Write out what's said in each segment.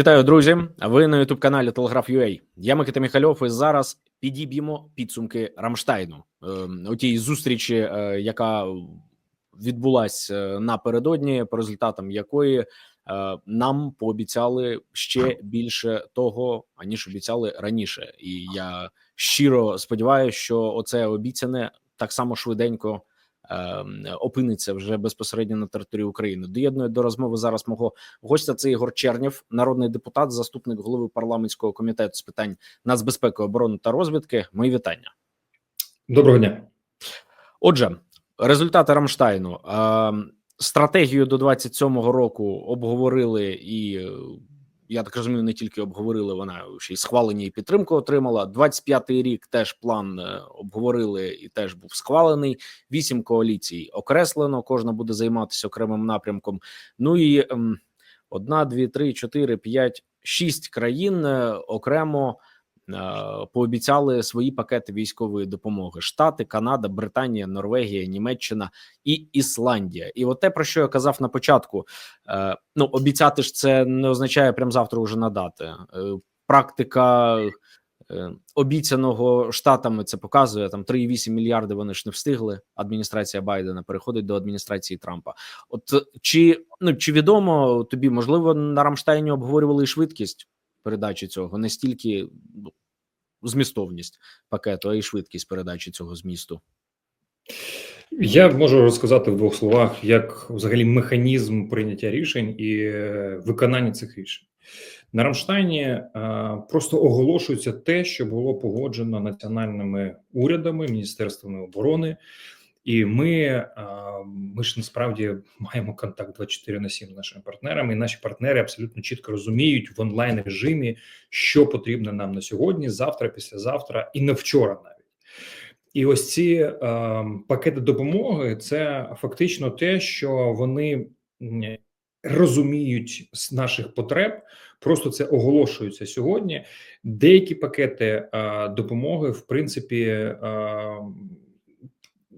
Вітаю, друзі! Ви на youtube каналі Телеграф.ua. Я Микита Міхальов. І зараз підіб'ємо підсумки Рамштайну у тій зустрічі, е, яка відбулася е, напередодні, по результатам якої е, нам пообіцяли ще більше того, аніж обіцяли раніше. І я щиро сподіваюся, що оце обіцяне так само швиденько Ем, опиниться вже безпосередньо на території України. Доєднує до розмови зараз мого гостя. Це Ігор Чернєв, народний депутат, заступник голови парламентського комітету з питань нацбезпеки, оборони та розвідки. Мої вітання. Доброго дня. Отже, результати Рамштайну ем, стратегію до 27-го року обговорили і я так розумію, не тільки обговорили вона ще й схвалення і підтримку отримала. 25-й рік теж план е, обговорили і теж був схвалений. Вісім коаліцій окреслено. Кожна буде займатися окремим напрямком. Ну і ем, одна, дві, три, чотири, п'ять, шість країн е, окремо. Е, пообіцяли свої пакети військової допомоги: Штати, Канада, Британія, Норвегія, Німеччина і Ісландія. І от те, про що я казав на початку: е, ну обіцяти ж це не означає прямо завтра вже надати. Е, практика обіцяного штатами це показує там 3,8 мільярди. Вони ж не встигли. Адміністрація Байдена переходить до адміністрації Трампа. От чи ну чи відомо тобі можливо на Рамштайні обговорювали швидкість? Передачі цього не стільки ну, змістовність пакету, а й швидкість передачі цього змісту. Я можу розказати в двох словах, як взагалі механізм прийняття рішень і е, виконання цих рішень на Рамштайні. Е, просто оголошується те, що було погоджено національними урядами, міністерствами оборони. І ми ми ж насправді маємо контакт 24 на 7 з нашими партнерами. і Наші партнери абсолютно чітко розуміють в онлайн режимі, що потрібно нам на сьогодні, завтра, післязавтра і на вчора навіть. І ось ці е, пакети допомоги це фактично те, що вони розуміють з наших потреб. Просто це оголошується сьогодні. Деякі пакети е, допомоги, в принципі. Е,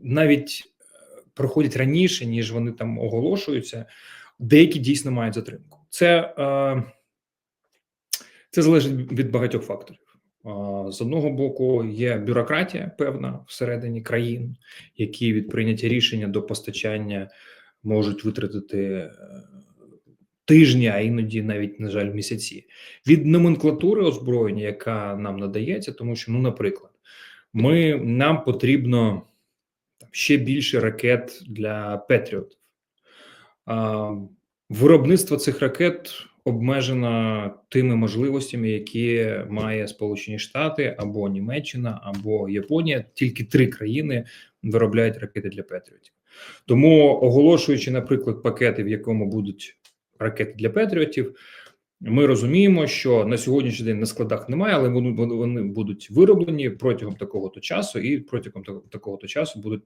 навіть е, проходять раніше, ніж вони там оголошуються, деякі дійсно мають затримку. Це е, це залежить від багатьох факторів. З одного боку, є бюрократія певна всередині країн, які від прийняття рішення до постачання можуть витратити е, тижні, а іноді навіть на жаль, місяці від номенклатури озброєння, яка нам надається, тому що, ну, наприклад, ми нам потрібно ще більше ракет для Петріотів. Виробництво цих ракет обмежено тими можливостями, які має Сполучені Штати або Німеччина, або Японія. Тільки три країни виробляють ракети для Петріотів. Тому оголошуючи, наприклад, пакети, в якому будуть ракети для Петріотів. Ми розуміємо, що на сьогоднішній день на складах немає, але вони вони будуть вироблені протягом такого то часу, і протягом такого то часу будуть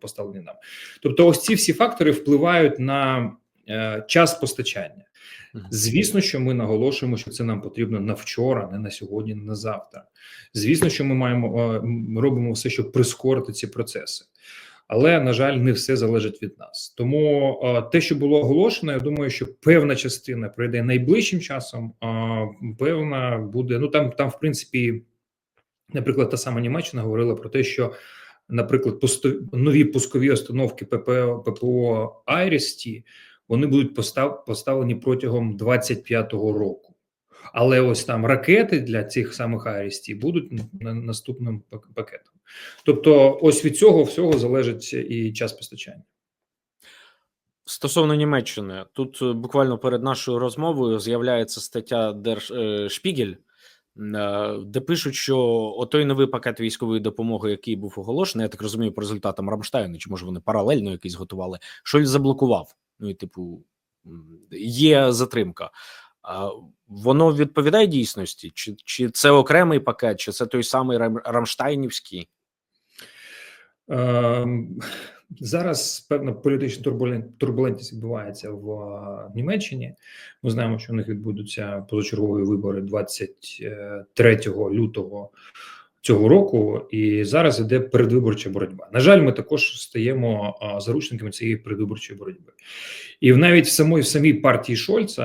поставлені нам. Тобто, ось ці всі фактори впливають на е, час постачання. Звісно, що ми наголошуємо, що це нам потрібно на вчора, не на сьогодні, не на завтра. Звісно, що ми маємо е, робимо все, щоб прискорити ці процеси але на жаль, не все залежить від нас. Тому те, що було оголошено, я думаю, що певна частина пройде найближчим часом. Певна буде ну там, там, в принципі, наприклад, та сама Німеччина говорила про те, що. Наприклад, нові пускові установки ППО ППО Айрісті вони будуть постав... поставлені протягом 25-го року. Але ось там ракети для цих самих Айрісті будуть наступним пакетом. Тобто, ось від цього всього залежить і час постачання. Стосовно Німеччини, тут е, буквально перед нашою розмовою з'являється стаття Держшпігель, е, де пишуть, що отой новий пакет військової допомоги, який був оголошений, я так розумію, по результатам Рамштайну, чи може вони паралельно якийсь готували, що заблокував. Ну і типу є затримка. Воно відповідає дійсності, чи чи це окремий пакет, чи це той самий Рамштайнівський? Ем, зараз певна політична турбулентність відбувається в Німеччині. Ми знаємо, що у них відбудуться позачергові вибори 23 лютого цього року, і зараз іде передвиборча боротьба. На жаль, ми також стаємо заручниками цієї передвиборчої боротьби, і навіть в самої в самій партії Шольца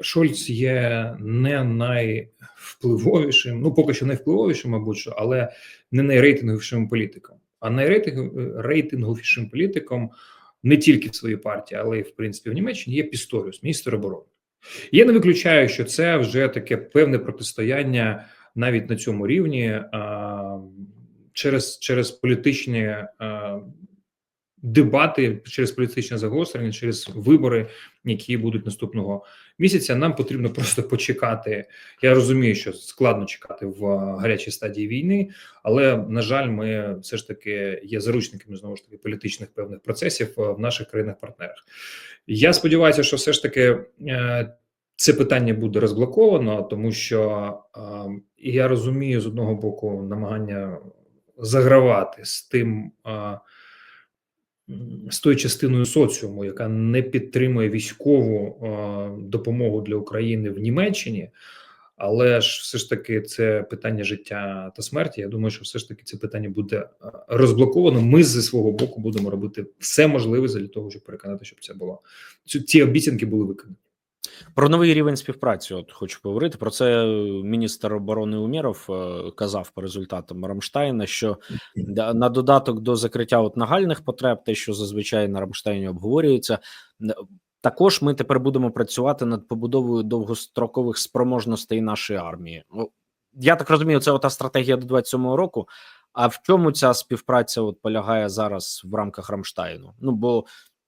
Шольц є не найвпливовішим, ну поки що найвпливовішим, мабуть, що, але не найрейтинговішим політиком. А найрейтинговішим політиком не тільки в своїй партії, але й в принципі в Німеччині є Пісторіус, міністр оборони. Я не виключаю, що це вже таке певне протистояння навіть на цьому рівні а, через, через політичні а, дебати, через політичне загострення, через вибори, які будуть наступного місяця. Нам потрібно просто почекати. Я розумію, що складно чекати в гарячій стадії війни, але на жаль, ми все ж таки є заручниками знову ж таки політичних певних процесів в наших країнах-партнерах. Я сподіваюся, що все ж таки. Е, це питання буде розблоковано, тому що е, я розумію з одного боку намагання загравати з тим е, з тою частиною соціуму, яка не підтримує військову допомогу для України в Німеччині, але ж все ж таки це питання життя та смерті. Я думаю, що все ж таки це питання буде розблоковано. Ми зі свого боку будемо робити все можливе для того, щоб переконати, щоб це було ці обіцянки були виконані. Про новий рівень співпраці. От хочу поговорити про це. Міністр оборони Умєров е, казав по результатам Рамштайна, що на додаток до закриття от нагальних потреб, те, що зазвичай на Рамштайні обговорюється, також ми тепер будемо працювати над побудовою довгострокових спроможностей нашої армії. Ну, Я так розумію, це ота стратегія до 27-го року. А в чому ця співпраця от полягає зараз в рамках Рамштайну? Ну бо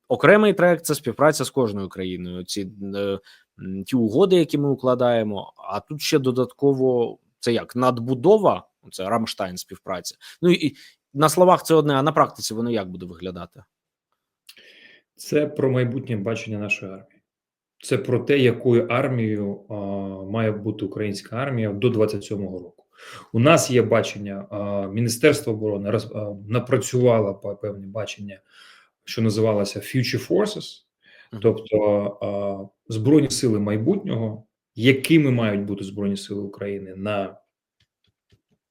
окремий трек це співпраця з кожною країною. Ці е, ті угоди, які ми укладаємо. А тут ще додатково це як надбудова, це Рамштайн співпраця. Ну і на словах це одне, а на практиці воно як буде виглядати? Це про майбутнє бачення нашої армії. Це про те, якою армією а, має бути українська армія до 27-го року. У нас є бачення а, Міністерство оборони а, напрацювало певні бачення, що називалося Future Forces. Тобто збройні сили майбутнього, якими мають бути збройні сили України на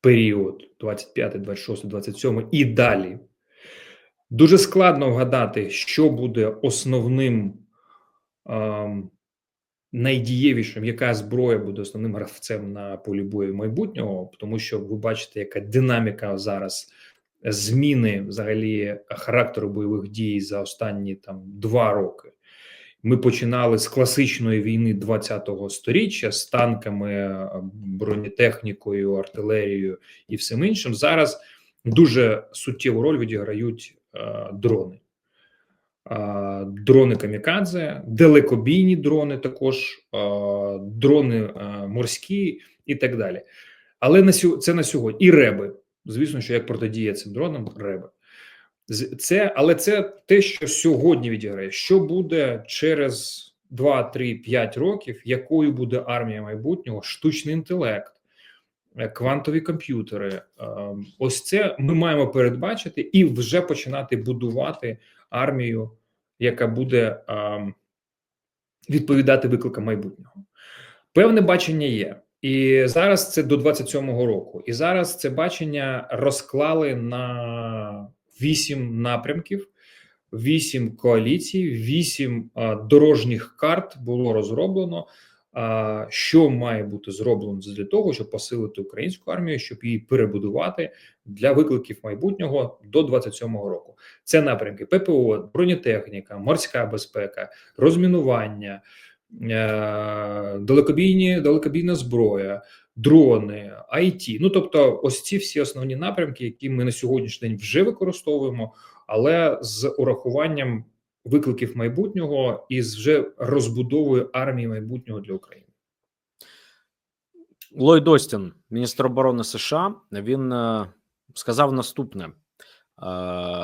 період 25, 26, 27 і далі. Дуже складно вгадати, що буде основним найдієвішим, яка зброя буде основним гравцем на полі бою майбутнього, тому що ви бачите, яка динаміка зараз зміни взагалі характеру бойових дій за останні там два роки. Ми починали з класичної війни 20-го сторіччя з танками, бронетехнікою, артилерією і всім іншим. Зараз дуже суттєву роль відіграють е, дрони. Е, дрони камікадзе, далекобійні дрони, також е, дрони е, морські і так далі. Але на це на сьогодні і реби. Звісно, що як протидія цим дронам, реби. Це, але це те, що сьогодні відіграє. Що буде через 2, 3, 5 років, якою буде армія майбутнього, штучний інтелект, е, квантові комп'ютери. Ем, Ось це ми маємо передбачити і вже починати будувати армію, яка буде ем, відповідати викликам майбутнього. Певне бачення є. І зараз це до 27-го року. І зараз це бачення розклали на вісім напрямків, вісім коаліцій, вісім дорожніх карт було розроблено. Що має бути зроблено для того, щоб посилити українську армію, щоб її перебудувати для викликів майбутнього до 27-го року. Це напрямки ППО, бронетехніка, морська безпека, розмінування, далекобійні, далекобійна зброя, дрони, IT. Ну тобто, ось ці всі основні напрямки, які ми на сьогоднішній день вже використовуємо, але з урахуванням викликів майбутнього і з вже розбудовою армії майбутнього для України. Ллойд Остін, міністр оборони США, він е, сказав наступне: Е,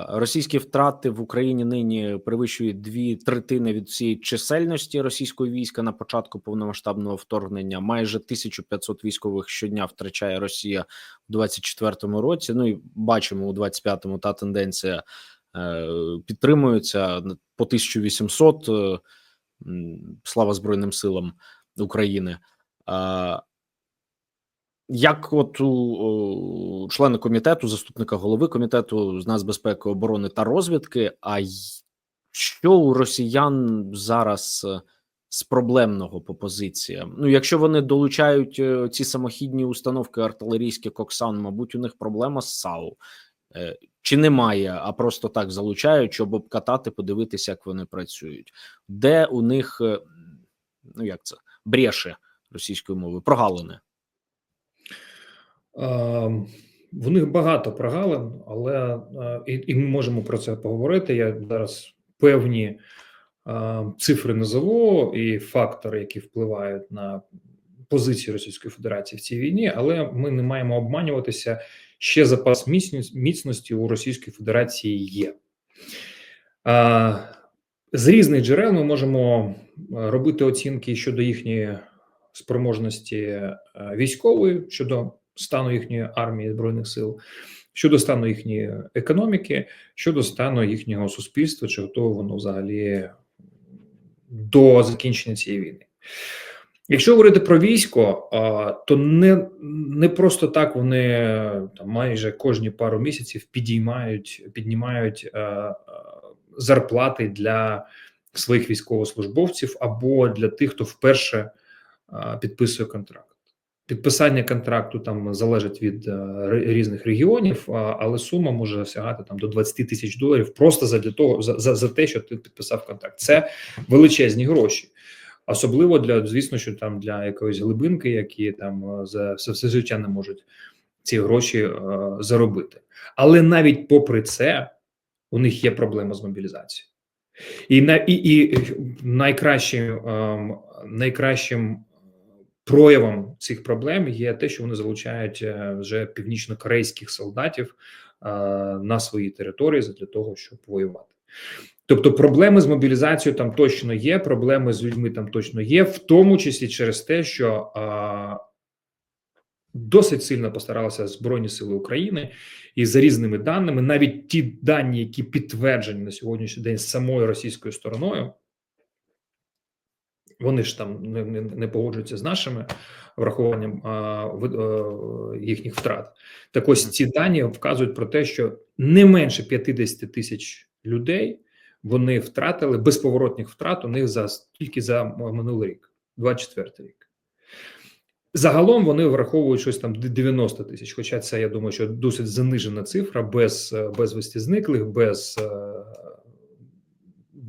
російські втрати в Україні нині перевищують дві третини від цієї чисельності російського війська на початку повномасштабного вторгнення. Майже 1500 військових щодня втрачає Росія у 24-му році. Ну і бачимо у 25-му та тенденція е, підтримується по 1800. е, Слава Збройним силам України. Як от у о, члени комітету, заступника голови комітету з нацбезпеки, оборони та розвідки, а що у росіян зараз е, з проблемного по позиціям. Ну, якщо вони долучають е, ці самохідні установки артилерійські Коксан, мабуть, у них проблема з САУ. Е, Чи немає, а просто так залучають, щоб обкатати, подивитися, як вони працюють. Де у них, ну як це, бреші російською мовою, прогалини. Е, В них багато прогалин, але е, і, і ми можемо про це поговорити. Я зараз певні е, цифри назову і фактори, які впливають на позицію Російської Федерації в цій війні, але ми не маємо обманюватися. Ще запас міцності у Російської Федерації є. Е, З різних джерел ми можемо робити оцінки щодо їхньої спроможності військової, щодо стану їхньої армії збройних сил, щодо стану їхньої економіки, щодо стану їхнього суспільства, чи готово воно взагалі до закінчення цієї війни. Якщо говорити про військо, то не, не просто так вони там майже кожні пару місяців підіймають, піднімають зарплати для своїх військовослужбовців або для тих, хто вперше підписує контракт. Підписання контракту там залежить від е, різних регіонів, але сума може сягати там до 20 тисяч доларів просто за того за, за, за те, що ти підписав контракт. Це величезні гроші. Особливо для звісно, що там для якоїсь глибинки, які там е, за все, все життя не можуть ці гроші е, заробити. Але навіть попри це, у них є проблема з мобілізацією. І на і, і найкращим ем, найкращим проявом цих проблем є те, що вони залучають е, вже північно-корейських солдатів е, на свої території для того, щоб воювати. Тобто, проблеми з мобілізацією там точно є, проблеми з людьми там точно є, в тому числі через те, що а, досить сильно постаралися Збройні Сили України, і за різними даними, навіть ті дані, які підтверджені на сьогоднішній день самою російською стороною, вони ж там не, не, не погоджуються з нашими врахуванням а, ви- е, їхніх втрат. Так ось ці дані вказують про те, що не менше 50 тисяч людей вони втратили безповоротних втрат у них за тільки за минулий рік, 24 рік. Загалом вони враховують щось там 90 тисяч. Хоча це я думаю, що досить занижена цифра, без е, безвісті зниклих, без е,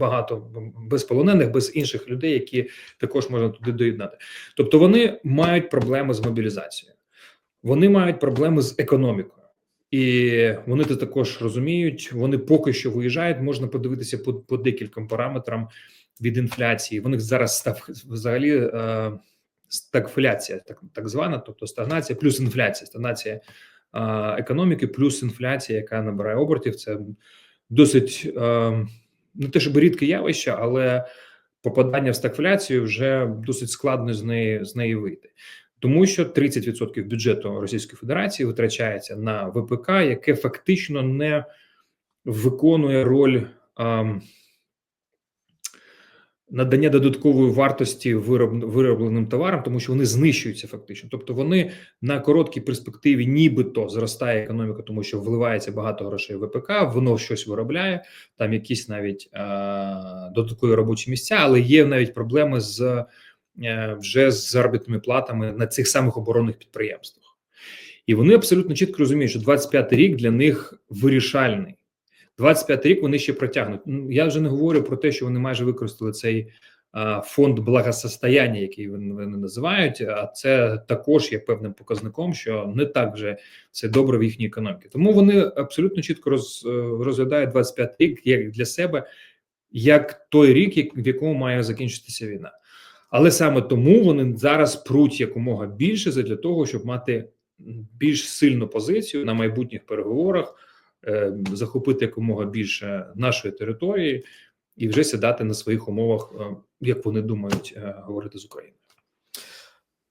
багато без полонених, без інших людей, які також можна туди доєднати. Тобто вони мають проблеми з мобілізацією, вони мають проблеми з економікою. І вони це також розуміють. Вони поки що виїжджають. Можна подивитися по, по декільком параметрам від інфляції. Вони зараз став взагалі е, стагфляція, так так звана, тобто стагнація плюс інфляція, стагнація е, економіки, плюс інфляція, яка набирає обертів. Це досить е, не те, щоб рідке явище, але попадання в стагфляцію вже досить складно з неї з неї вийти. Тому що 30% бюджету Російської Федерації витрачається на ВПК, яке фактично не виконує роль ем, надання додаткової вартості вироб, виробленим товарам, тому що вони знищуються фактично. Тобто вони на короткій перспективі, нібито зростає економіка, тому що вливається багато грошей в ВПК, воно щось виробляє, там якісь навіть е, додаткові робочі місця, але є навіть проблеми з е, вже з заробітними платами на цих самих оборонних підприємствах. І вони абсолютно чітко розуміють, що 25 рік для них вирішальний. 25 рік вони ще протягнуть. Ну, Я вже не говорю про те, що вони майже використали цей фонд благосостояння, який вони, називають. А це також є певним показником, що не так вже все добре в їхній економіці. Тому вони абсолютно чітко роз, е, розглядають 25 рік як для себе, як той рік, в якому має закінчитися війна. Але саме тому вони зараз пруть якомога більше для того, щоб мати більш сильну позицію на майбутніх переговорах, захопити якомога більше нашої території і вже сідати на своїх умовах, е, як вони думають е, говорити з Україною.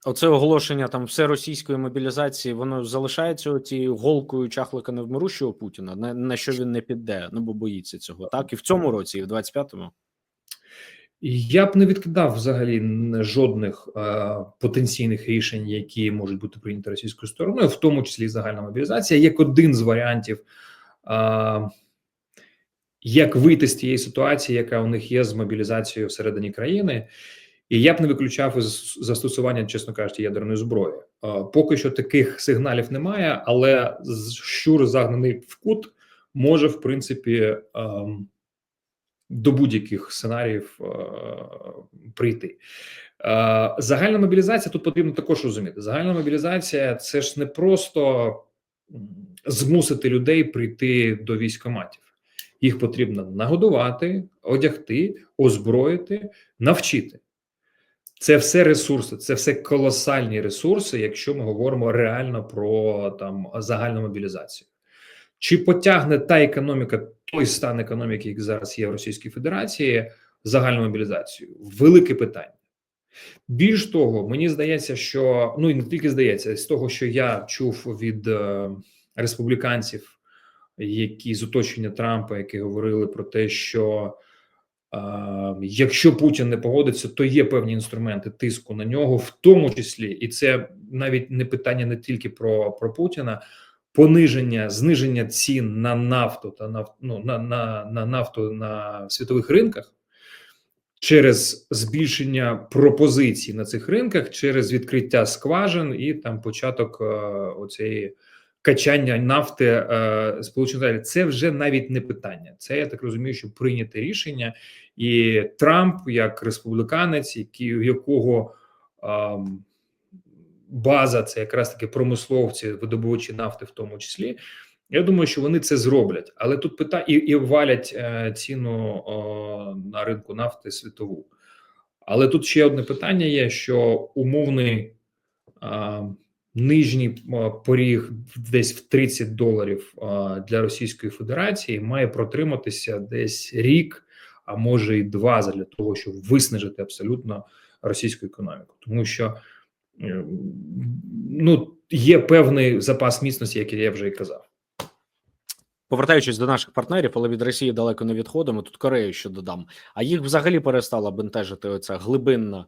Оце оголошення там все російської мобілізації, воно залишається тією голкою чахлика невмирущого Путіна, на, на що він не піде, ну бо боїться цього. Так і в цьому році, і в 25-му. Я б не відкидав взагалі жодних е, потенційних рішень, які можуть бути прийняті російською стороною, в тому числі і загальна мобілізація, як один з варіантів, е, як вийти з тієї ситуації, яка у них є з мобілізацією всередині країни. І я б не виключав застосування, чесно кажучи, ядерної зброї. Поки що таких сигналів немає, але щур загнаний в кут може, в принципі, ем, до будь-яких сценаріїв е, прийти. Е, Загальна мобілізація тут потрібно також розуміти. Загальна мобілізація це ж не просто змусити людей прийти до військоматів. Їх потрібно нагодувати, одягти, озброїти, навчити. Це все ресурси, це все колосальні ресурси, якщо ми говоримо реально про там загальну мобілізацію. Чи потягне та економіка, той стан економіки, який зараз є в Російській Федерації, загальну мобілізацію? Велике питання. Більш того, мені здається, що ну і не тільки здається, з того, що я чув від е, республіканців, які з оточення Трампа, які говорили про те, що е, якщо Путін не погодиться, то є певні інструменти тиску на нього, в тому числі, і це навіть не питання не тільки про, про Путіна. Пониження, зниження цін на нафту та наф, ну, на, на, на нафту на світових ринках через збільшення пропозицій на цих ринках, через відкриття скважин і там початок е, оцієї качання нафти е, Сполучених Штатів. Це вже навіть не питання. Це я так розумію, що прийняте рішення, і Трамп, як республіканець, який в якого ем, база це якраз таки промисловці, видобувачі нафти, в тому числі. Я думаю, що вони це зроблять, але тут питання і, і валять е, ціну о, на ринку нафти світову. Але тут ще одне питання є: що умовний е, нижній поріг десь в 30 доларів для Російської Федерації має протриматися десь рік, а може і два, для того, щоб виснажити абсолютно російську економіку, тому що е, ну є певний запас міцності, який я вже і казав. Повертаючись до наших партнерів, але від Росії далеко не відходимо. Тут Корею ще додам. А їх взагалі перестала бентежити оця глибинна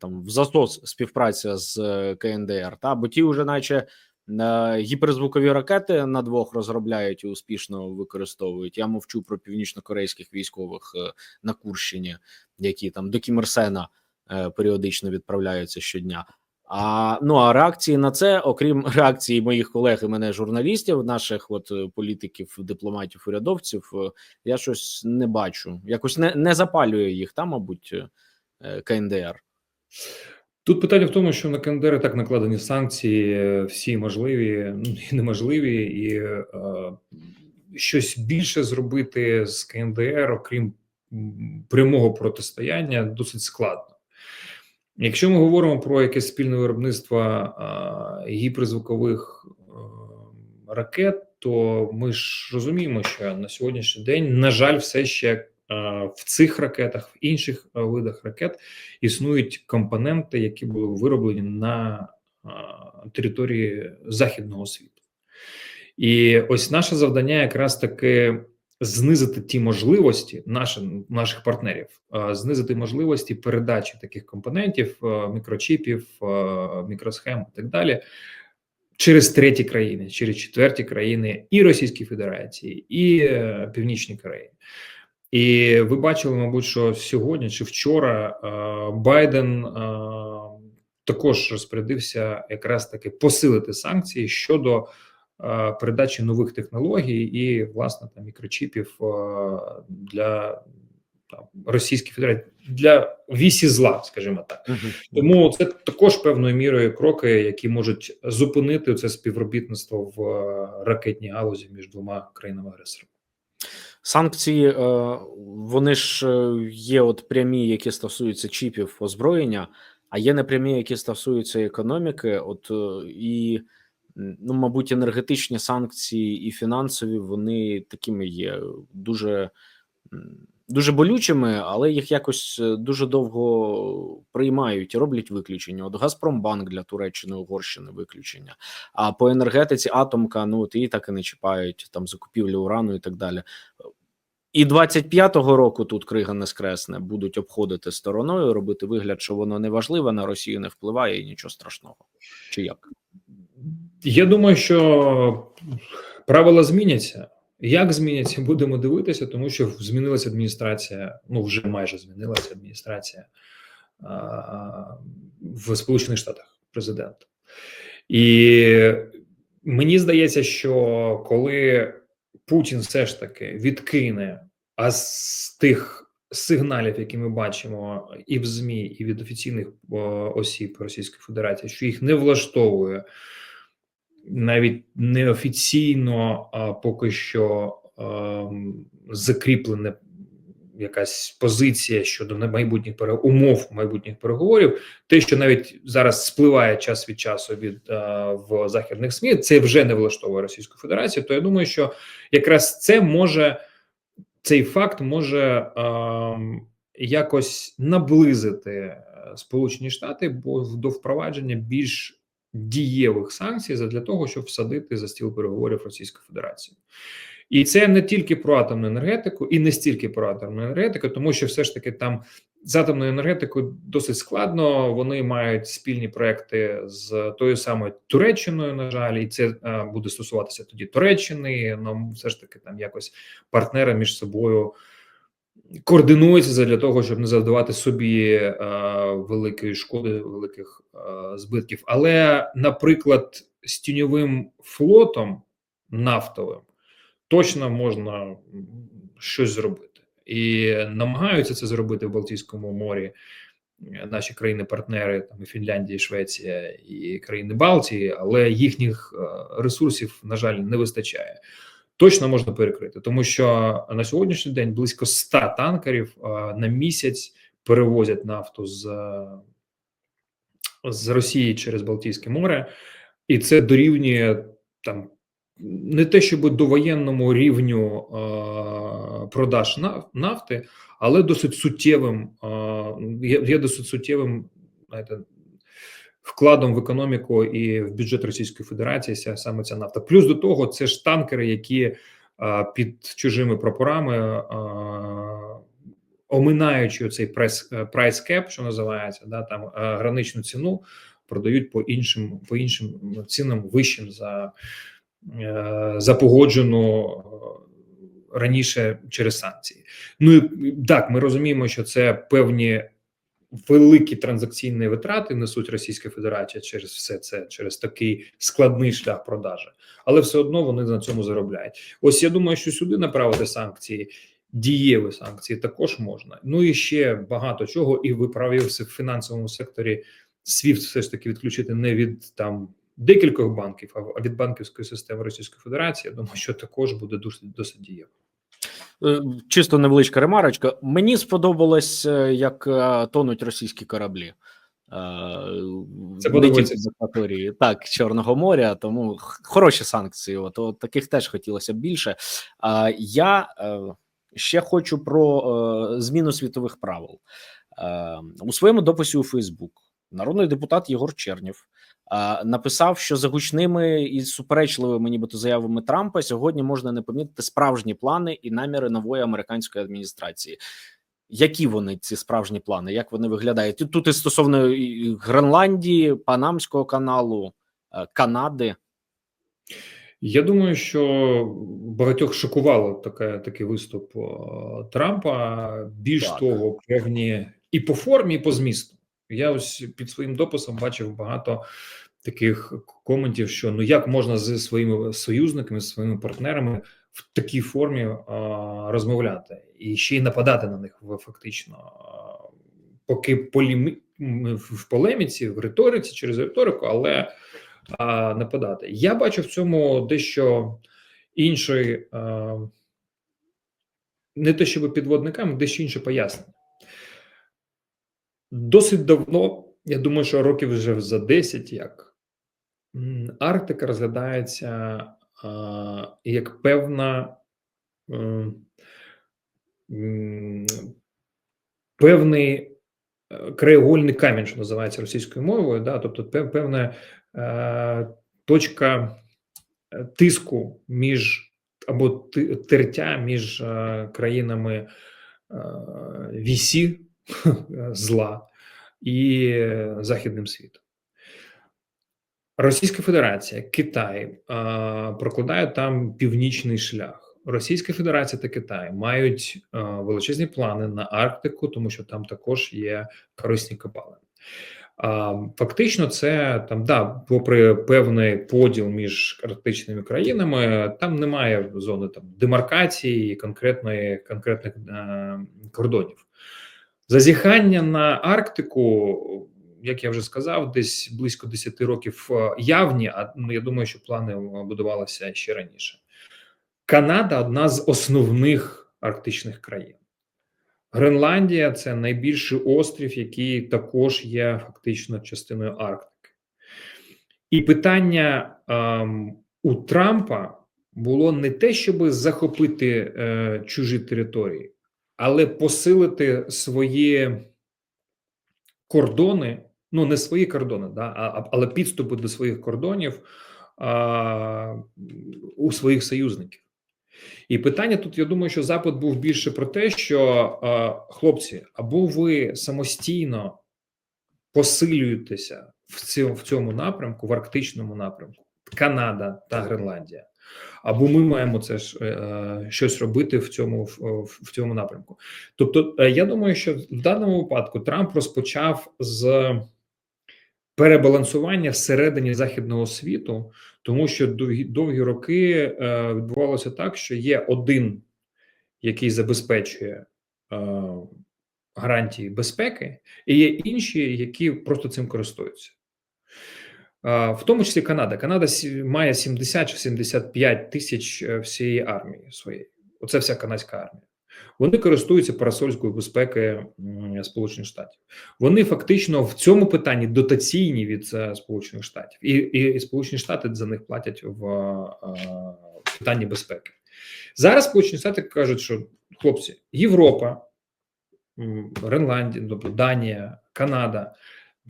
там в засос співпраця з е, КНДР. Та бо ті вже, наче е, гіперзвукові ракети на двох розробляють і успішно використовують. Я мовчу про північно-корейських військових е, на Курщині, які там до Кімерсена е, періодично відправляються щодня. А ну а реакції на це, окрім реакції моїх колег і мене, журналістів, наших от е, політиків, дипломатів, урядовців, е, я щось не бачу. Якось не, не запалює їх там, мабуть, е, КНДР. Тут питання в тому, що на КНДР так накладені санкції, е, всі можливі ну, і неможливі, і е, щось більше зробити з КНДР, окрім прямого протистояння, досить складно. Якщо ми говоримо про якесь спільне виробництво а, гіперзвукових е, ракет, то ми ж розуміємо, що на сьогоднішній день, на жаль, все ще е, в цих ракетах, в інших е, видах ракет існують компоненти, які були вироблені на території західного світу. І ось наше завдання якраз таки знизити ті можливості наших, наших партнерів, знизити можливості передачі таких компонентів, мікрочіпів, мікросхем і так далі. Через треті країни, через четверті країни і Російської Федерації, і е, Північній Кореї. І ви бачили, мабуть, що сьогодні чи вчора е, Байден е, також розпорядився якраз таки посилити санкції щодо е, передачі нових технологій і власне там мікрочіпів для там, Російської Федерації для вісі зла, скажімо так. Тому це також певною мірою кроки, які можуть зупинити це співробітництво в ракетній галузі між двома країнами агресорами. Санкції е, вони ж е, є от прямі, які стосуються чіпів озброєння, а є непрямі, які стосуються економіки. От е, і ну, мабуть, енергетичні санкції і фінансові вони такими є дуже, дуже болючими, але їх якось е, дуже довго приймають і роблять виключення. От Газпромбанк для Туреччини, Угорщини виключення. А по енергетиці атомка, ну от її так і не чіпають, там закупівлі урану і так далі. І 25-го року тут крига не скресне, будуть обходити стороною, робити вигляд, що воно не важливе, на Росію не впливає і нічого страшного. Чи як? Я думаю, що правила зміняться. Як зміняться, будемо дивитися, тому що змінилася адміністрація. Ну вже майже змінилася адміністрація в Сполучених Штатах президента. І мені здається, що коли Путін все ж таки відкине, а з тих сигналів, які ми бачимо і в ЗМІ, і від офіційних осіб Російської Федерації, що їх не влаштовує навіть неофіційно, а поки що закріплене якась позиція щодо майбутніх умов майбутніх переговорів. Те, що навіть зараз спливає час від часу від в західних СМІ, це вже не влаштовує Російську Федерацію. То я думаю, що якраз це може цей факт може якось наблизити Сполучені Штати до впровадження більш дієвих санкцій для того, щоб всадити за стіл переговорів Російської Федерації. І це не тільки про атомну енергетику, і не стільки про атомну енергетику, тому що все ж таки там з атомною енергетикою досить складно. Вони мають спільні проекти з тою самою Туреччиною. На жаль, і це а, буде стосуватися тоді Туреччини. Ну все ж таки там якось партнери між собою координуються для того, щоб не завдавати собі а, великої шкоди, великих а, збитків. Але, наприклад, з тіньовим флотом нафтовим точно можна щось зробити і намагаються це зробити в Балтійському морі. Наші країни-партнери, там і Фінляндія, і Швеція і країни Балтії, але їхніх ресурсів, на жаль, не вистачає. Точно можна перекрити, тому що на сьогоднішній день близько 100 танкерів на місяць перевозять нафту з з Росії через Балтійське море, і це дорівнює там не те, щоб до воєнному рівню е, продаж нафти, але досить суттєвим е, є досить суттєвим знаєте, вкладом в економіку і в бюджет Російської Федерації саме ця нафта. Плюс до того, це ж танкери, які е, під чужими прапорами. Е, Оминаючи цей прайс прайс кеп, що називається, да там е, граничну ціну продають по іншим по іншим цінам вищим за Е, за погоджену е, раніше через санкції. Ну і так, ми розуміємо, що це певні великі транзакційні витрати несуть Російська Федерація через все це, через такий складний шлях продажі, але все одно вони на цьому заробляють. Ось я думаю, що сюди направити санкції. Дієві санкції також можна. Ну і ще багато чого, і ви праві в фінансовому секторі SWIFT все ж таки відключити не від там декількох банків, а від банківської системи Російської Федерації. Я думаю, що також буде досить досить дієво. Е, чисто невеличка ремарочка. Мені сподобалось, е, як е, тонуть російські кораблі. Це буде акваторії так Чорного моря, тому хороші санкції. От, от таких теж хотілося б більше. А я ще хочу про зміну світових правил у своєму дописі у Фейсбук. Народний депутат Єгор Чернєв написав, що за гучними і суперечливими, нібито заявами Трампа сьогодні можна не помітити справжні плани і наміри нової американської адміністрації. Які вони ці справжні плани? Як вони виглядають тут і стосовно Гренландії, Панамського каналу, е, Канади? Я думаю, що багатьох шокувало таке такий виступ е, Трампа. Більш так. того, певні і по формі, і по змісту. Я ось під своїм дописом бачив багато таких коментів, що ну як можна зі своїми союзниками, зі своїми партнерами в такій формі а, розмовляти і ще й нападати на них фактично, поки полімі... в полеміці, в риториці через риторику, але а, нападати. Я бачу в цьому дещо іншої, а, не те, щоб підводниками, дещо інше пояснення. Досить давно, я думаю, що років вже за 10, як Арктика розглядається а, як певна а, певний е, краєгольний камінь, що називається російською мовою, да, тобто певна а, точка е, тиску між або тертя між а, країнами а, вісі зла і західним світом. Російська Федерація, Китай прокладає там північний шлях. Російська Федерація та Китай мають величезні плани на Арктику, тому що там також є корисні копалини. Фактично, це там да, попри певний поділ між арктичними країнами, там немає зони там демаркації і конкретної конкретних е, кордонів. Зазіхання на Арктику, як я вже сказав, десь близько 10 років е, явні. А ну, я думаю, що плани е, будувалися ще раніше. Канада одна з основних арктичних країн. Гренландія це найбільший острів, який також є фактично частиною Арктики. І питання ем, у Трампа було не те, щоб захопити е, чужі території, але посилити свої кордони, ну не свої кордони, да, а, але підступи до своїх кордонів а, у своїх союзників. І питання тут, я думаю, що запит був більше про те, що е, хлопці, або ви самостійно посилюєтеся в цьому, в цьому напрямку, в арктичному напрямку, Канада та Гренландія, або ми маємо це ж е, щось робити в цьому в, в цьому напрямку. Тобто, е, я думаю, що в даному випадку Трамп розпочав з перебалансування всередині західного світу, тому що довгі довгі роки е, відбувалося так, що є один, який забезпечує е, гарантії безпеки, і є інші, які просто цим користуються. Е, в тому числі Канада. Канада має 70 чи 75 тисяч е, всієї армії своєї. Оце вся канадська армія. Вони користуються парасольською безпеки Сполучених Штатів. Вони фактично в цьому питанні дотаційні від е, Сполучених Штатів, і і, і Сполучені Штати за них платять в, в питанні безпеки. Зараз Сполучені Штати кажуть, що хлопці, Європа, Гренландія, тобто Данія, Канада.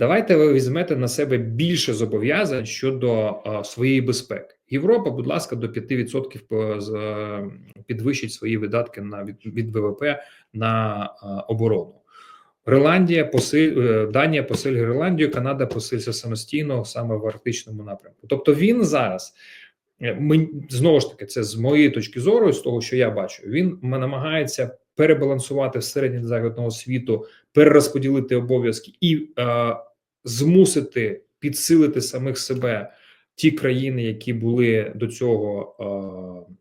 Давайте ви візьмете на себе більше зобов'язань щодо своєї безпеки. Європа, будь ласка, до 5% підвищить свої видатки на від, від ВВП на оборону. Гренландія посиль е, Данія посиль Гренландію, Канада посилься самостійно саме в арктичному напрямку. Тобто він зараз е, ми знову ж таки, це з моєї точки зору, з того, що я бачу, він намагається перебалансувати всередині західного світу, перерозподілити обов'язки і е, змусити підсилити самих себе ті країни, які були до цього е,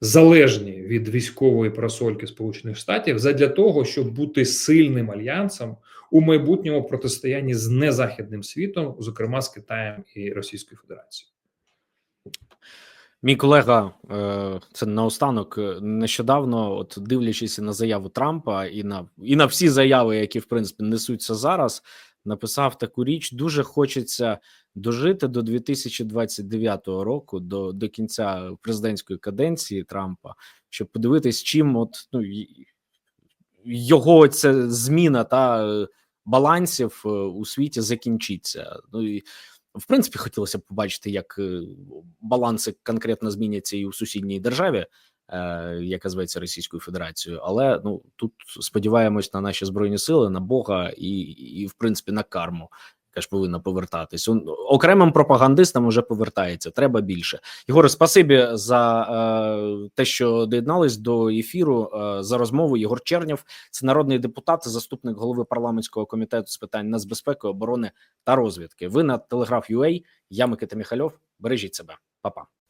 залежні від військової парасольки Сполучених Штатів, задля того, щоб бути сильним альянсом у майбутньому протистоянні з незахідним світом, зокрема з Китаєм і Російською Федерацією. Мій колега, е, це наостанок е, нещодавно, от дивлячись на заяву Трампа і на і на всі заяви, які в принципі несуться зараз, написав таку річ: дуже хочеться дожити до 2029 року, до до кінця президентської каденції Трампа, щоб подивитись, чим от ну його ця зміна та е, балансів у світі закінчиться. Ну і в принципі, хотілося б побачити, як е, баланси конкретно зміняться і у сусідній державі, е, яка зветься Російською Федерацією. Але ну тут сподіваємось на наші збройні сили, на Бога і, і в принципі, на карму. Яка ж повинна повертатись окремим пропагандистам уже повертається. Треба більше. Єгоре, спасибі за е, те, що доєднались до ефіру е, за розмову. Єгор Чернєв, це народний депутат, заступник голови парламентського комітету з питань нацбезпеки, оборони та розвідки. Ви на телеграф UA, Я Микита Міхальов. Бережіть себе, Па-па.